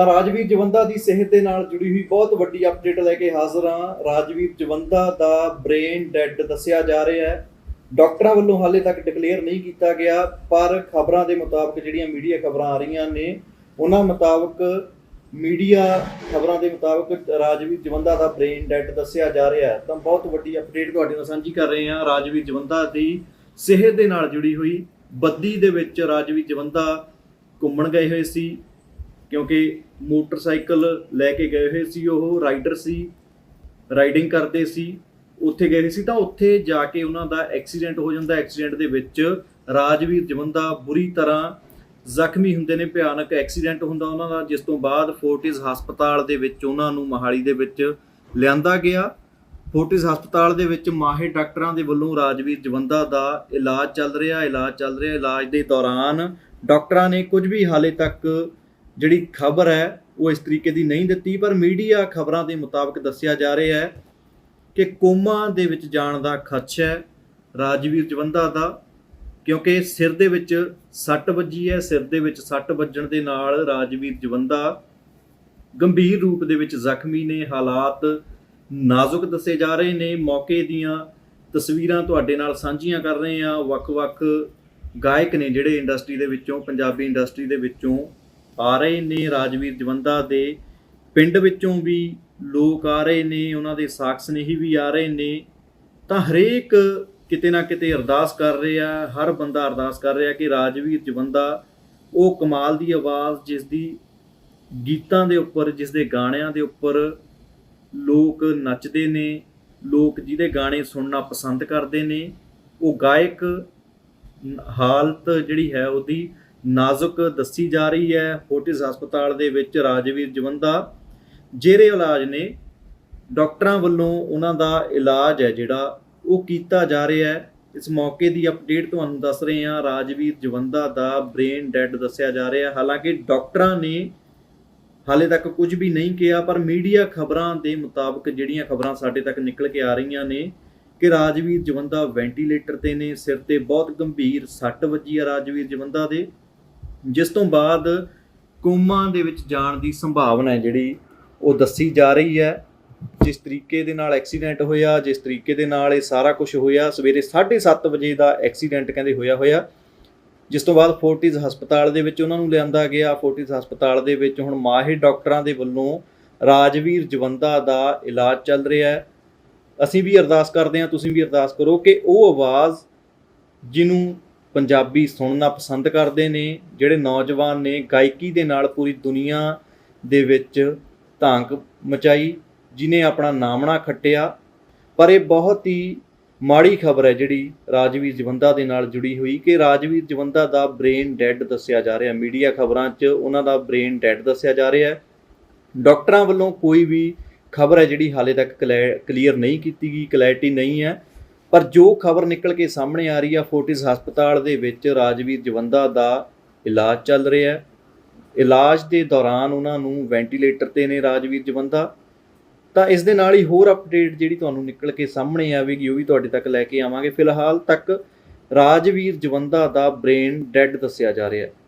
ਤਾਂ ਰਾਜਵੀਰ ਜਵੰਦਾ ਦੀ ਸਿਹਤ ਦੇ ਨਾਲ ਜੁੜੀ ਹੋਈ ਬਹੁਤ ਵੱਡੀ ਅਪਡੇਟ ਲੈ ਕੇ ਹਾਜ਼ਰ ਹਾਂ। ਰਾਜਵੀਰ ਜਵੰਦਾ ਦਾ ਬ੍ਰੇਨ ਡੈੱਡ ਦੱਸਿਆ ਜਾ ਰਿਹਾ ਹੈ। ਡਾਕਟਰਾਂ ਵੱਲੋਂ ਹਾਲੇ ਤੱਕ ਡਿਕਲੇਅਰ ਨਹੀਂ ਕੀਤਾ ਗਿਆ, ਪਰ ਖਬਰਾਂ ਦੇ ਮੁਤਾਬਕ ਜਿਹੜੀਆਂ ਮੀਡੀਆ ਖਬਰਾਂ ਆ ਰਹੀਆਂ ਨੇ, ਉਹਨਾਂ ਮੁਤਾਬਕ ਮੀਡੀਆ ਖਬਰਾਂ ਦੇ ਮੁਤਾਬਕ ਰਾਜਵੀਰ ਜਵੰਦਾ ਦਾ ਬ੍ਰੇਨ ਡੈੱਡ ਦੱਸਿਆ ਜਾ ਰਿਹਾ ਹੈ। ਤਾਂ ਬਹੁਤ ਵੱਡੀ ਅਪਡੇਟ ਤੁਹਾਡੇ ਨਾਲ ਸਾਂਝੀ ਕਰ ਰਹੇ ਹਾਂ। ਰਾਜਵੀਰ ਜਵੰਦਾ ਦੀ ਸਿਹਤ ਦੇ ਨਾਲ ਜੁੜੀ ਹੋਈ ਬੱਦੀ ਦੇ ਵਿੱਚ ਰਾਜਵੀਰ ਜਵੰਦਾ ਘੁੰਮਣ ਗਏ ਹੋਏ ਸੀ। ਕਿਉਂਕਿ ਮੋਟਰਸਾਈਕਲ ਲੈ ਕੇ ਗਏ ਹੋਏ ਸੀ, ਉਹ ਰਾਈਡਰ ਸੀ ਰਾਈਡਿੰਗ ਕਰਦੇ ਸੀ, ਉੱਥੇ ਗਏ ਸੀ ਤਾਂ ਉੱਥੇ ਜਾ ਕੇ ਉਹਨਾਂ ਦਾ ਐਕਸੀਡੈਂਟ ਹੋ ਜਾਂਦਾ। ਐਕਸੀਡੈਂਟ ਦੇ ਵਿੱਚ ਰਾਜਵੀਰ ਜਵੰਦਾ ਬੁਰੀ ਤਰ੍ਹਾਂ ਜ਼ਖਮੀ ਹੁੰਦੇ ਨੇ, ਭਿਆਨਕ ਐਕਸੀਡੈਂਟ ਹੁੰਦਾ ਉਹਨਾਂ ਦਾ, ਜਿਸ ਤੋਂ ਬਾਅਦ ਫੋਰਟਿਸ ਹਸਪਤਾਲ ਦੇ ਵਿੱਚ ਉਹਨਾਂ ਨੂੰ ਮਹਾਲੀ ਦੇ ਵਿੱਚ ਲਿਆਂਦਾ ਗਿਆ। ਫੋਰਟਿਸ ਹਸਪਤਾਲ ਦੇ ਵਿੱਚ ਮਾਹਿਰ ਡਾਕਟਰਾਂ ਦੇ ਵੱਲੋਂ ਰਾਜਵੀਰ ਜਵੰਦਾ ਦਾ ਇਲਾਜ ਚੱਲ ਰਿਹਾ, ਇਲਾਜ ਚੱਲ ਰਿਹਾ। ਇਲਾਜ ਦੇ ਦੌਰਾਨ ਡਾਕਟਰਾਂ ਨੇ ਕੁਝ ਵੀ ਹਾਲੇ ਤੱਕ ਜਿਹੜੀ ਖਬਰ ਹੈ, ਉਹ ਇਸ ਤਰੀਕੇ ਦੀ ਨਹੀਂ ਦਿੱਤੀ, ਪਰ ਮੀਡੀਆ ਖਬਰਾਂ ਦੇ ਮੁਤਾਬਕ ਦੱਸਿਆ ਜਾ ਰਿਹਾ ਹੈ ਕਿ ਕੋਮਾ ਦੇ ਵਿੱਚ ਜਾਣ ਦਾ ਖਦਸ਼ਾ ਹੈ, ਰਾਜਵੀਰ ਜਵੰਦਾ ਦਾ, ਕਿਉਂਕਿ ਸਿਰ ਦੇ ਵਿੱਚ ਸੱਟ ਵੱਜੀ ਹੈ, ਸਿਰ ਦੇ ਵਿੱਚ ਸੱਟ ਵੱਜਣ ਦੇ ਨਾਲ ਰਾਜਵੀਰ ਜਵੰਦਾ ਗੰਭੀਰ ਰੂਪ ਦੇ ਵਿੱਚ ਜ਼ਖਮੀ ਨੇ, ਹਾਲਾਤ ਨਾਜ਼ੁਕ ਦੱਸੇ ਜਾ ਰਹੇ ਨੇ, ਮੌਕੇ ਦੀਆਂ ਤਸਵੀਰਾਂ ਤੁਹਾਡੇ ਨਾਲ ਸਾਂਝੀਆਂ ਕਰ ਰਹੇ ਹਾਂ। ਵੱਖ-ਵੱਖ ਗਾਇਕ ਨੇ ਜਿਹੜੇ ਇੰਡਸਟਰੀ ਦੇ ਵਿੱਚੋਂ, ਪੰਜਾਬੀ ਇੰਡਸਟਰੀ ਦੇ ਵਿੱਚੋਂ ਆ ਰਹੇ ਨੇ ਰਾਜਵੀਰ ਜਵੰਦਾ ਦੇ ਪਿੰਡ ਵਿੱਚੋਂ ਵੀ ਲੋਕ ਆ ਰਹੇ ਨੇ, ਉਹਨਾਂ ਦੇ ਸਾਕ ਸਨੇਹੀ ਵੀ ਆ ਰਹੇ ਨੇ। ਤਾਂ ਹਰੇਕ ਕਿਤੇ ਨਾ ਕਿਤੇ ਅਰਦਾਸ ਕਰ ਰਿਹਾ, ਹਰ ਬੰਦਾ ਅਰਦਾਸ ਕਰ ਰਿਹਾ ਕਿ ਰਾਜਵੀਰ ਜਵੰਦਾ, ਉਹ ਕਮਾਲ ਦੀ ਆਵਾਜ਼, ਜਿਸ ਦੀ ਗੀਤਾਂ ਦੇ ਉੱਪਰ, ਜਿਸ ਦੇ ਗਾਣਿਆਂ ਦੇ ਉੱਪਰ ਲੋਕ ਨੱਚਦੇ ਨੇ, ਲੋਕ ਜਿਹਦੇ ਗਾਣੇ ਸੁਣਨਾ ਪਸੰਦ ਕਰਦੇ ਨੇ, ਉਹ ਗਾਇਕ ਹਾਲਤ ਜਿਹੜੀ ਹੈ ਉਹਦੀ ਨਾਜ਼ੁਕ ਦੱਸੀ ਜਾ ਰਹੀ ਹੈ। ਫੋਰਟਿਸ ਹਸਪਤਾਲ ਦੇ ਵਿੱਚ ਰਾਜਵੀਰ ਜਵੰਦਾ। ਜੇਰੇ ਇਲਾਜ ਨੇ ਡਾਕਟਰਾਂ ਵੱਲੋਂ ਉਹਨਾਂ ਦਾ ਇਲਾਜ ਹੈ ਜਿਹੜਾ ਉਹ ਕੀਤਾ ਜਾ ਰਿਹਾ ਹੈ। ਇਸ ਮੌਕੇ ਦੀ ਅਪਡੇਟ ਤੁਹਾਨੂੰ ਦੱਸ ਰਹੇ ਹਾਂ। ਰਾਜਵੀਰ ਜਵੰਦਾ ਦਾ ਬ੍ਰੇਨ ਡੈਡ ਦੱਸਿਆ ਜਾ ਰਿਹਾ ਹਾਲਾਂਕਿ ਡਾਕਟਰਾਂ ਨੇ ਹਾਲੇ ਤੱਕ ਕੁਝ ਵੀ ਨਹੀਂ ਕਿਹਾ, ਪਰ ਮੀਡੀਆ ਖਬਰਾਂ ਦੇ ਮੁਤਾਬਕ ਜਿਹੜੀਆਂ ਖਬਰਾਂ ਸਾਡੇ ਤੱਕ ਨਿਕਲ ਕੇ ਆ ਰਹੀਆਂ ਨੇ ਕਿ ਰਾਜਵੀਰ ਜਵੰਦਾ ਵੈਂਟੀਲੇਟਰ ਤੇ ਨੇ। ਸਿਰ ਤੇ ਬਹੁਤ ਗੰਭੀਰ ਸੱਟ ਵੱਜੀ ਹੈ ਰਾਜਵੀਰ ਜਵੰਦਾ ਦੇ। ਜਿਸ ਤੋਂ ਬਾਅਦ ਕੋਮਾ ਦੇ ਵਿੱਚ ਜਾਣ ਦੀ ਸੰਭਾਵਨਾ ਹੈ ਜਿਹੜੀ ਉਹ ਦੱਸੀ ਜਾ ਰਹੀ ਹੈ। ਜਿਸ ਤਰੀਕੇ ਦੇ ਨਾਲ ਐਕਸੀਡੈਂਟ ਹੋਇਆ, ਜਿਸ ਤਰੀਕੇ ਦੇ ਨਾਲ ਇਹ ਸਾਰਾ ਕੁਝ ਹੋਇਆ, ਸਵੇਰੇ 7:30 ਵਜੇ ਦਾ ਐਕਸੀਡੈਂਟ ਕਹਿੰਦੇ ਹੋਇਆ ਹੋਇਆ। ਜਿਸ ਤੋਂ ਬਾਅਦ ਫੋਰਟਿਸ ਹਸਪਤਾਲ ਦੇ ਵਿੱਚ ਉਹਨਾਂ ਨੂੰ ਲਿਆਂਦਾ ਗਿਆ। ਫੋਰਟਿਸ ਹਸਪਤਾਲ ਦੇ ਵਿੱਚ ਹੁਣ ਮਾਹਿਰ ਡਾਕਟਰਾਂ ਦੇ ਵੱਲੋਂ ਰਾਜਵੀਰ ਜਵੰਦਾ ਦਾ ਇਲਾਜ ਚੱਲ ਰਿਹਾ ਹੈ। ਅਸੀਂ ਵੀ ਅਰਦਾਸ ਕਰਦੇ ਹਾਂ, ਤੁਸੀਂ ਵੀ ਅਰਦਾਸ ਕਰੋ ਕਿ ਉਹ ਆਵਾਜ਼ ਜਿਹਨੂੰ ਪੰਜਾਬੀ ਸੁਣਨਾ ਪਸੰਦ ਕਰਦੇ ਨੇ, ਜਿਹੜੇ ਨੌਜਵਾਨ ਨੇ ਗਾਇਕੀ ਦੇ ਨਾਲ ਪੂਰੀ ਦੁਨੀਆ ਦੇ ਵਿੱਚ ਧਾਂਕ ਮਚਾਈ, ਜਿਨੇ ਆਪਣਾ ਨਾਮਣਾ ਖੱਟਿਆ। ਪਰ ਇਹ ਬਹੁਤ ਹੀ ਮਾੜੀ ਖਬਰ ਹੈ ਜਿਹੜੀ ਰਾਜਵੀਰ ਜਵੰਦਾ ਦੇ ਨਾਲ ਜੁੜੀ ਹੋਈ, ਕਿ ਰਾਜਵੀਰ ਜਵੰਦਾ ਦਾ ਬ੍ਰੇਨ ਡੈੱਡ ਦੱਸਿਆ ਜਾ ਰਿਹਾ। ਮੀਡੀਆ ਖਬਰਾਂ 'ਚ ਉਹਨਾਂ ਦਾ ਬ੍ਰੇਨ ਡੈੱਡ ਦੱਸਿਆ ਜਾ ਰਿਹਾ ਹੈ। ਡਾਕਟਰਾਂ ਵੱਲੋਂ ਕੋਈ ਵੀ ਖਬਰ ਹੈ ਜਿਹੜੀ ਹਾਲੇ ਤੱਕ ਕਲੀਅਰ ਨਹੀਂ ਕੀਤੀ ਗਈ, ਕਲੈਰਿਟੀ ਨਹੀਂ ਹੈ। ਪਰ ਜੋ ਖਬਰ ਨਿਕਲ ਕੇ ਸਾਹਮਣੇ ਆ ਰਹੀ ਆ, ਫੋਰਟਿਸ ਹਸਪਤਾਲ ਦੇ ਵਿੱਚ ਰਾਜਵੀਰ ਜਵੰਦਾ ਦਾ ਇਲਾਜ ਚੱਲ ਰਿਹਾ ਹੈ। ਇਲਾਜ ਦੇ ਦੌਰਾਨ ਉਹਨਾਂ ਨੂੰ ਵੈਂਟੀਲੇਟਰ ਤੇ ਨੇ ਰਾਜਵੀਰ ਜਵੰਦਾ। ਤਾਂ ਇਸ ਦੇ ਨਾਲ ਹੀ ਹੋਰ ਅਪਡੇਟ ਜਿਹੜੀ ਤੁਹਾਨੂੰ ਨਿਕਲ ਕੇ ਸਾਹਮਣੇ ਆਵੇਗੀ, ਉਹ ਵੀ ਤੁਹਾਡੇ ਤੱਕ ਲੈ ਕੇ ਆਵਾਂਗੇ। ਫਿਲਹਾਲ ਤੱਕ ਰਾਜਵੀਰ ਜਵੰਦਾ ਦਾ ਬ੍ਰੇਨ ਡੈੱਡ ਦੱਸਿਆ ਜਾ ਰਿਹਾ ਹੈ।